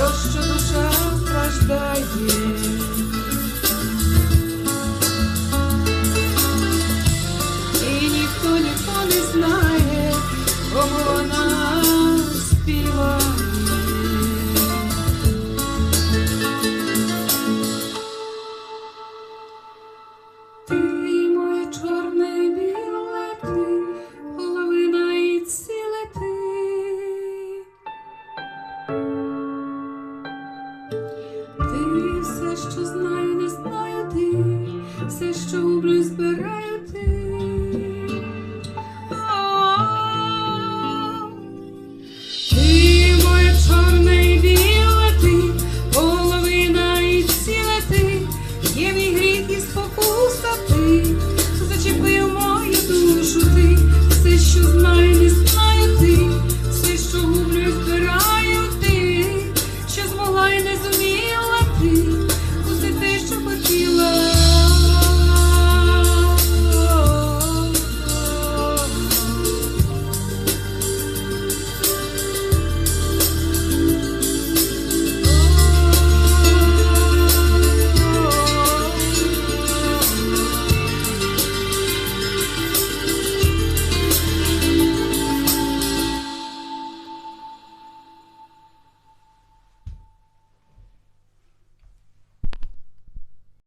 то, що душа страждає. І ніхто ніхто не знає, кому вона співає. Thank you. люблю, ти. Ти моя чорна і біла ти, половина і всіла ти, є гріх і спокуса зачепив мою душу ти, все, що знаю, не знаю ти, все, що гублю, збираю ти, що змогла і не зуміла ти.